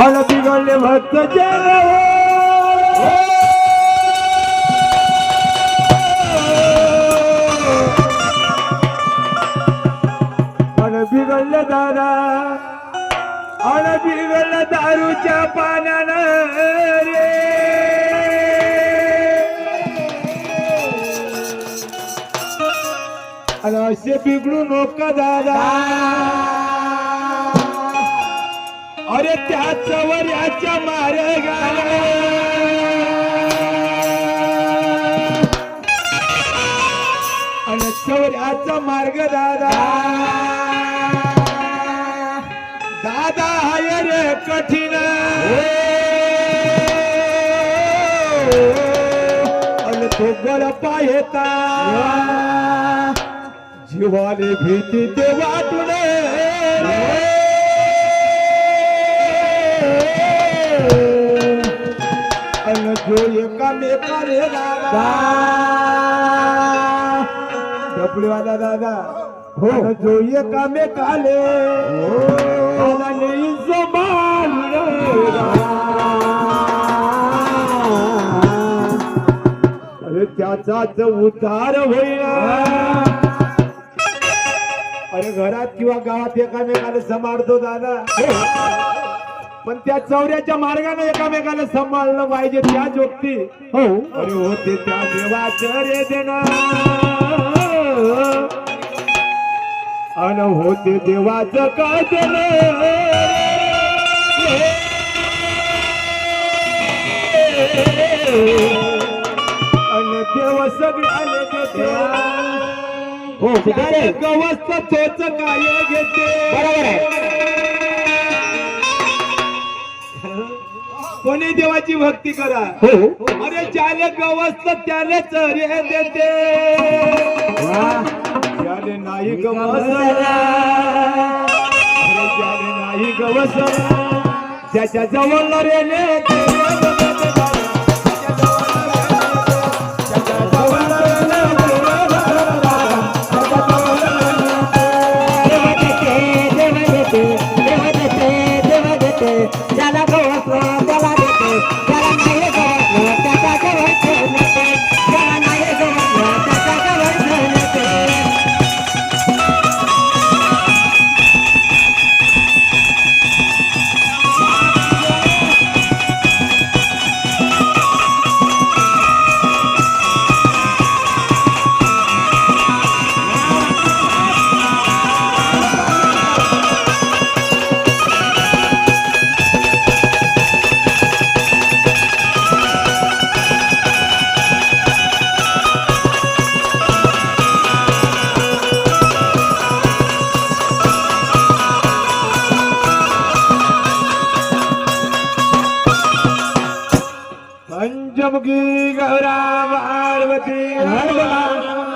अन बिघडले भक्त अन बिघडले दादा अन बिघडलं दारूच्या पाण्यानं रे. असे बिघडू नको दादा. अरे त्याच याच्या मार्ग आणि मार्ग दादा. दादा हाय रे कठीण. आणि तो गळपा येता. जीवाने भीती ते वाटून जो. एकामेकाले दादा डबडीवाला दादा हो. जो एकामेकाले अरे त्याचाच उद्धार होईल अरे घरात किंवा गावात एकामेकाला सांभाळतो दादा. पण त्या चौऱ्याच्या मार्गाने एकामेकाला सांभाळलं पाहिजे त्या जोगती हो. अरे होते त्या देवाचं रे देणं. अन होते देवाचं काय अन देव सगळ्याले देते हो गवस्त तोच काय घेते. बरोबर आहे. कोणी देवाची भक्ती करा? हो. अरे ज्याले गवस्त त्याने चरे देते. ज्याले नाही गवस अरे ज्याले नाही गवस त्याच्याजवळ रेले देव પંચમુખી ગૌરા પાર્વતી હરવા